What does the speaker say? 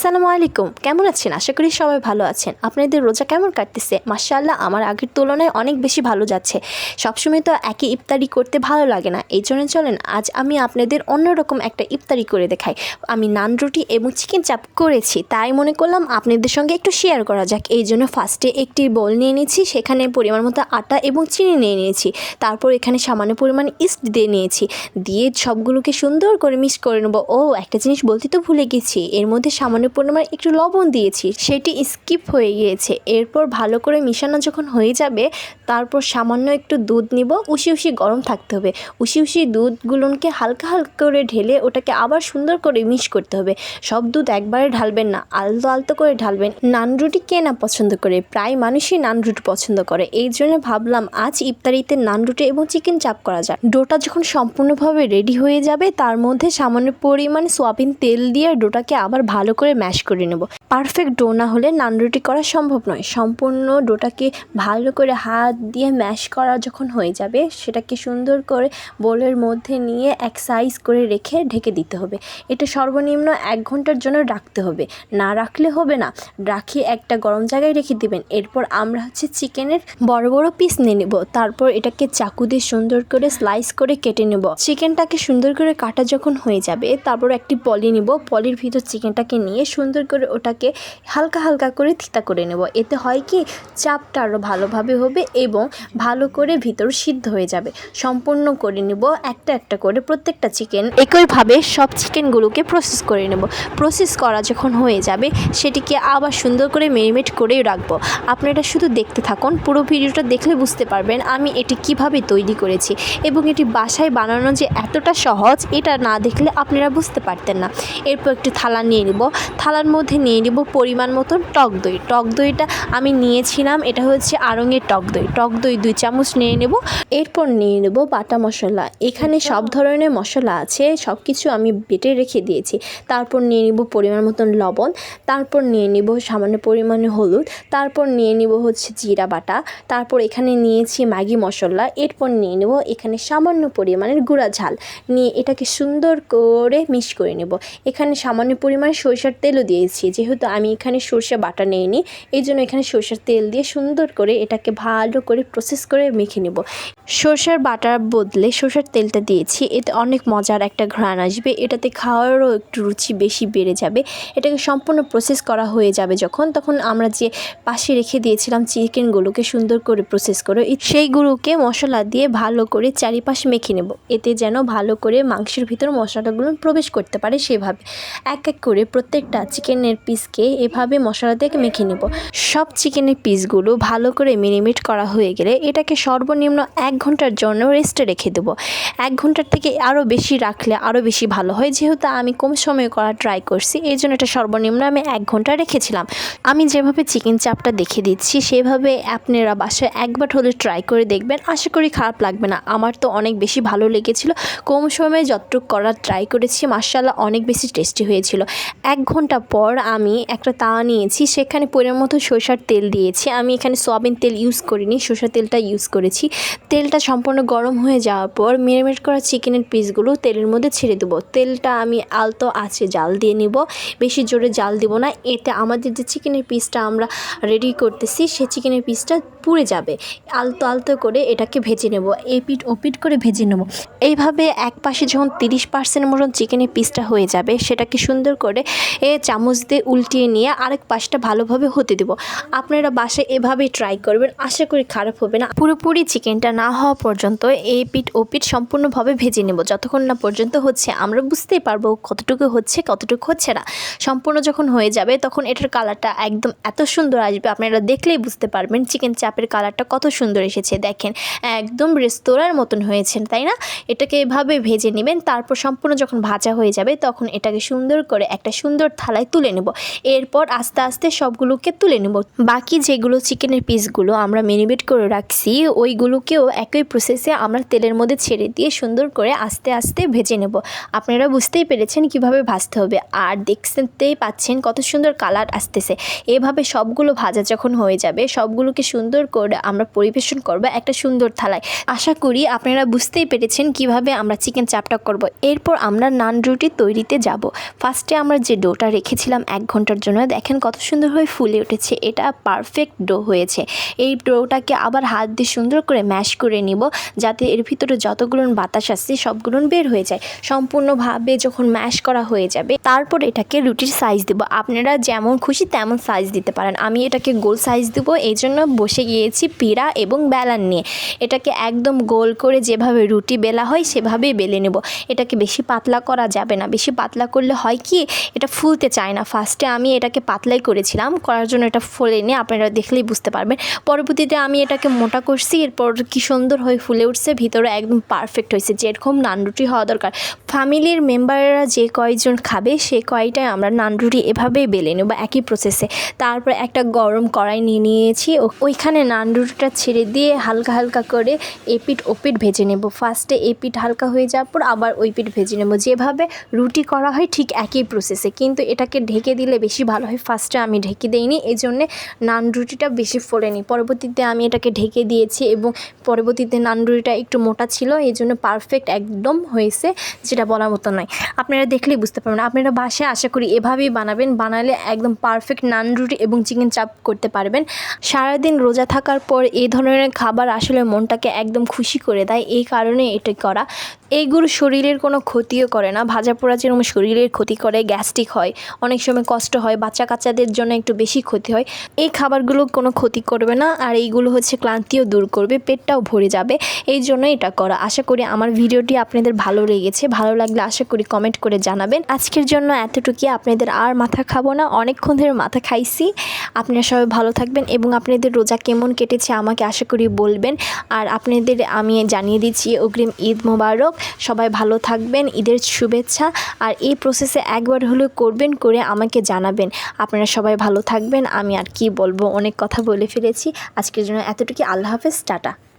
আসসালামু আলাইকুম। কেমন আছেন? আশা করি সবাই ভালো আছেন। আপনাদের রোজা কেমন কাটতেছে? মার্শাল্লাহ আমার আগের তুলনায় অনেক বেশি ভালো যাচ্ছে। সবসময় তো একই ইফতারি করতে ভালো লাগে না। এই জন্য চলেন, আজ আমি আপনাদের অন্যরকম একটা ইফতারি করে দেখাই। আমি নান রুটি এবং চিকেন চাপ করেছি। তাই মনে করলাম আপনাদের সঙ্গে একটু শেয়ার করা যাক। এই জন্য ফার্স্টে একটি বল নিয়ে নিয়েছি, সেখানে পরিমাণ মতো আটা এবং চিনি নিয়ে নিয়েছি। তারপর এখানে সামান্য পরিমাণ ইস্ট দিয়ে নিয়েছি। দিয়ে সবগুলোকে সুন্দর করে মিক্স করে নেব। ও, একটা জিনিস বলতে তো ভুলে গেছি। এর মধ্যে সামান্য পরিমাণ একটু লবণ দিয়েছি, সেটি স্কিপ হয়ে গিয়েছে। এরপর ভালো করে মিশানো যখন হয়ে যাবে, তারপর সামান্য একটু দুধ নিব। উশি উশি গরম থাকতে হবে। উশি উশি দুধগুলোকে হালকা হালকা করে ঢেলে ওটাকে আবার সুন্দর করে মিক্স করতে হবে। সব দুধ একবারে ঢালবেন না, আলতো আলতো করে ঢালবেন। নান রুটি কে না পছন্দ করে? প্রায় মানুষই নান রুটি পছন্দ করে। এই জন্য ভাবলাম আজ ইফতারিতে নান রুটি এবং চিকেন চাপ করা যায় ডোটা যখন সম্পূর্ণভাবে রেডি হয়ে যাবে, তার মধ্যে সামান্য পরিমাণ সোয়াবিন তেল দিয়ে ডোটাকে আবার ভালো করে ম্যাশ করে নেব। পারফেক্ট ডো না হলে নান রুটি করা সম্ভব নয়। সম্পূর্ণ ডোটাকে ভালো করে হাত দিয়ে ম্যাশ করা যখন হয়ে যাবে, সেটাকে সুন্দর করে বোলের মধ্যে নিয়ে এক সাইজ করে রেখে ঢেকে দিতে হবে। এটা সর্বনিম্ন এক ঘণ্টার জন্য রাখতে হবে। না রাখলে হবে না। রাখি একটা গরম জায়গায় রেখে দিবেন। এরপর আমরা হচ্ছে চিকেনের বড় বড় পিস নিয়ে নেব। তারপর এটাকে চাকু দিয়ে সুন্দর করে স্লাইস করে কেটে নেব। চিকেনটাকে সুন্দর করে কাটা যখন হয়ে যাবে, তারপর একটি পলি নিব। পলির ভিতর চিকেনটাকে নিয়ে সুন্দর করে ওটাকে হালকা হালকা করে থিতা করে নেব। এতে হয় কি, চাপটা আরও ভালোভাবে হবে এবং ভালো করে ভিতর সিদ্ধ হয়ে যাবে। সম্পূর্ণ করে নেব একটা একটা করে প্রত্যেকটা চিকেন। একইভাবে সব চিকেনগুলোকে প্রসেস করে নেব। প্রসেস করা যখন হয়ে যাবে, সেটিকে আবার সুন্দর করে মেরিনেট করেই রাখব। আপনারা শুধু দেখতে থাকুন, পুরো ভিডিওটা দেখলে বুঝতে পারবেন আমি এটি কীভাবে তৈরি করেছি এবং এটি বাসায় বানানো যে এতটা সহজ, এটা না দেখলে আপনারা বুঝতে পারতেন না। এরপর একটি থালা নিয়ে নিব। থালার মধ্যে নিয়ে নিব পরিমাণ মতন টক দই। টক দইটা আমি নিয়েছিলাম, এটা হচ্ছে আড়ঙের টক দই। টক দই দুই চামচ নিয়ে নেব, এরপর নিয়ে নেব বাটা মশলা। এখানে সব ধরনের মশলা আছে সব কিছু আমি বেটে রেখে দিয়েছি। তারপর নিয়ে নেব পরিমাণ মতন লবণ, তারপর নিয়ে নেব সামান্য পরিমাণে হলুদ, তারপর নিয়ে নেব হচ্ছে জিরা বাটা, তারপর এখানে নিয়েছি ম্যাগি মশলা, এরপর নিয়ে নেব এখানে সামান্য পরিমাণের গুঁড়া ঝাল। নিয়ে এটাকে সুন্দর করে মিক্স করে নেব। এখানে সামান্য পরিমাণে সরিষার তেলও দিয়েছি। যেহেতু আমি এখানে সর্ষে বাটা নিইনি, এই জন্য এখানে সর্ষের তেল দিয়ে সুন্দর করে এটাকে ভালো করে প্রসেস করে মেখে নেব। সরষের বাটার বদলে সরষের তেলটা দিয়েছি, এতে অনেক মজার একটা ঘ্রাণ আসবে। এটাতে খাওয়ারও একটু রুচি বেশি বেড়ে যাবে। এটাকে সম্পূর্ণ প্রসেস করা হয়ে যাবে যখন, তখন আমরা যে পাশে রেখে দিয়েছিলাম চিকেনগুলোকে সুন্দর করে প্রসেস করে সেইগুলোকে মশলা দিয়ে ভালো করে চারিপাশে মেখে নেব। এতে যেন ভালো করে মাংসের ভিতর মশলাগুলো প্রবেশ করতে পারে সেভাবে। এক এক করে প্রত্যেকটা চিকেনের পিসকে এভাবে মশলা দিয়ে মেখে নেব। সব চিকেনের পিসগুলো ভালো করে মিনিমেট করা হয়ে গেলে এটাকে সর্বনিম্ন এক ঘণ্টার জন্য রেস্টে রেখে দেবো। এক ঘণ্টার থেকে আরও বেশি রাখলে আরও বেশি ভালো হয়, যেহেতু আমি কম সময়ে করা ট্রাই করছি, এই জন্য এটা সর্বনিম্ন আমি এক ঘণ্টা রেখেছিলাম। আমি যেভাবে চিকেন চাপটা দেখে দিচ্ছি, সেভাবে আপনারা বাসায় একবার হলে ট্রাই করে দেখবেন। আশা করি খারাপ লাগবে না, আমার তো অনেক বেশি ভালো লেগেছিল। কম সময়ে যতটুকু করার ট্রাই করেছি মার্শাল্লাহ অনেক বেশি টেস্টি হয়েছিল। এক ঘণ্টা পর আমি একটা তাওয়া নিয়েছি, সেখানে পরিমাণ মতো সরষার তেল দিয়েছি। আমি এখানে সয়াবিন তেল ইউজ করিনি, সরষার তেলটা ইউজ করেছি। তেলটা সম্পূর্ণ গরম হয়ে যাওয়ার পর মেরিনেট করা চিকেনের পিসগুলো তেলের মধ্যে ছেড়ে দেবো। তেলটা আমি আলতো আছে জাল দিয়ে নিব, বেশি জোরে জাল দিব না। এতে আমাদের যে চিকেনের পিসটা আমরা রেডি করতেছি সে চিকেনের পিসটা পুড়ে যাবে। আলতো আলতো করে এটাকে ভেজে নেব এপিট ওপিট করে ভেজে নেব। এইভাবে এক পাশে যখন তিরিশ পার্সেন্ট মতন চিকেনের পিসটা হয়ে যাবে, সেটাকে সুন্দর করে এ চামচ দিয়ে উল্টিয়ে নিয়ে আরেক পাশটা ভালোভাবে হতে দেব। আপনারা বাসায় এভাবে ট্রাই করবেন, আশা করি খারাপ হবে না। পুরোপুরি চিকেনটা না হওয়া পর্যন্ত এই পিঠ ও পিঠ সম্পূর্ণভাবে ভেজে নেব। যতক্ষণ না পর্যন্ত হচ্ছে, আমরা বুঝতেই পারব কতটুকু হচ্ছে কতটুকু হচ্ছে না। সম্পূর্ণ যখন হয়ে যাবে, তখন এটার কালারটা একদম এত সুন্দর আসবে, আপনারা দেখলেই বুঝতে পারবেন চিকেন চাপের কালারটা কত সুন্দর এসেছে। দেখেন, একদম রেস্তোরাঁর মতন হয়েছে তাই না? এটাকে এভাবে ভেজে নেবেন, তারপর সম্পূর্ণ যখন ভাজা হয়ে যাবে, তখন এটাকে সুন্দর করে একটা সুন্দর থালায় তুলে নেব। এরপর আস্তে আস্তে সবগুলোকে তুলে নেব। বাকি যেগুলো চিকেনের পিসগুলো আমরা মেরিনেট করে রাখছি, ওইগুলোকেও একই প্রসেসে আমরা তেলের মধ্যে ছেড়ে দিয়ে সুন্দর করে আস্তে আস্তে ভেজে নেব। আপনারা বুঝতেই পেরেছেন কীভাবে ভাজতে হবে। আর দেখতেই পাচ্ছেন কত সুন্দর কালার আসতেছে। এভাবে সবগুলো ভাজা যখন হয়ে যাবে, সবগুলোকে সুন্দর করে আমরা পরিবেশন করব একটা সুন্দর থালায়। আশা করি আপনারা বুঝতেই পেরেছেন কীভাবে আমরা চিকেন চাপটা করব। এরপর আমরা নান রুটি তৈরিতে যাব। ফার্স্টে আমরা যে ডোটা রেখেছিলাম এক ঘণ্টার জন্য। দেখেন কত সুন্দরভাবে ফুলে উঠেছে। এটা পারফেক্ট ডো হয়েছে। এই ডোটাকে আবার হাত দিয়ে সুন্দর করে ম্যাশ করে নিব যাতে এর ভিতরে যতগুলো বাতাস আসছে সবগুলো বের হয়ে যায়। সম্পূর্ণভাবে যখন ম্যাশ করা হয়ে যাবে, তারপর এটাকে রুটির সাইজ দেবো। আপনারা যেমন খুশি তেমন সাইজ দিতে পারেন। আমি এটাকে গোল সাইজ দেবো। এই জন্য বসে গিয়েছি পিড়া এবং বেলান নিয়ে। এটাকে একদম গোল করে যেভাবে রুটি বেলা হয় সেভাবেই বেলে নেব। এটাকে বেশি পাতলা করা যাবে না। বেশি পাতলা করলে হয় কি? এটা ফুলতে চায় না। ফার্স্টে আমি এটাকে পাতলাই করেছিলাম, করার জন্য এটা ফোলেনি আপনারা দেখলেই বুঝতে পারবেন। পরবর্তীতে আমি এটাকে মোটা করছি, এরপর কি সুন্দর হয়ে ফুলে উঠছে, ভিতরে একদম পারফেক্ট হয়েছে, যেরকম নান রুটি হওয়া দরকার। ফ্যামিলির মেম্বাররা যে কয়জন খাবে, সে কয়টায় আমরা নান রুটি এভাবেই বেলে নেব, একই প্রসেসে তারপর একটা গরম কড়াই নিয়ে নিয়েছি ওইখানে নান রুটিটা ছেড়ে দিয়ে হালকা হালকা করে এপিট ওপিট ভেজে নেব। ফার্স্টে এপিট হালকা হয়ে যাওয়ার পর আবার ওই পিঠ ভেজে নেব। যেভাবে রুটি করা হয় ঠিক একই প্রসেসে কিন্তু এটাকে ঢেকে দিলে বেশি ভালো হয়। ফার্স্টে আমি ঢেকে দিইনি এই জন্যে নান রুটিটা বেশি ফোলেনি। পরবর্তীতে আমি এটাকে ঢেকে দিয়েছি এবং পরবর্তীতে নান রুটিটা একটু মোটা ছিল এই জন্য পারফেক্ট একদম হয়েছে, যেটা বলার মতো নয়। আপনারা দেখলেই বুঝতে পারবেন। আপনারা বাসায় আশা করি এভাবেই বানাবেন, বানালে একদম পারফেক্ট নান রুটি এবং চিকেন চাপ করতে পারবেন। সারাদিন রোজা থাকার পর এই ধরনের খাবার আসলে মনটাকে একদম খুশি করে দেয়, এই কারণে এটা করা। এইগুলো শরীরের কোনো ক্ষতিও করে না। ভাজা পোড়া যেরকম শরীরের ক্ষতি করে গ্যাস্ট্রিক হয়, অনেক সময় কষ্ট হয় বাচ্চা কাচ্চাদের জন্য একটু বেশি ক্ষতি হয়। এই খাবারগুলো কোনো ক্ষতি করবে না আর এইগুলো হচ্ছে ক্লান্তিও দূর করবে, পেটটাও ভরে যাবে। এই জন্য এটা করা। আশা করি আমার ভিডিওটি আপনাদের ভালো লেগেছে। ভালো লাগলে আশা করি কমেন্ট করে জানাবেন। আজকের জন্য এতটুকুই। আপনাদের আর মাথা খাব না। অনেকক্ষণ ধরে মাথা খাইছি। আপনারা সবাই ভালো থাকবেন এবং আপনাদের রোজা কেমন কেটেছে আমাকে আশা করি বলবেন। আর আপনাদের আমি জানিয়ে দিচ্ছি অগ্রিম ঈদ মোবারক। সবাই ভালো থাকবেন, ঈদের শুভেচ্ছা। আর এই প্রসেসে একবার হলেও করবেন করে আমাকে জানাবেন। আপনারা সবাই ভালো থাকবেন। আমি আর কি বলব? অনেক কথা বলে ফেলেছি। আজকের জন্য এতটুকু আল্লাহ হাফেজ। টাটা।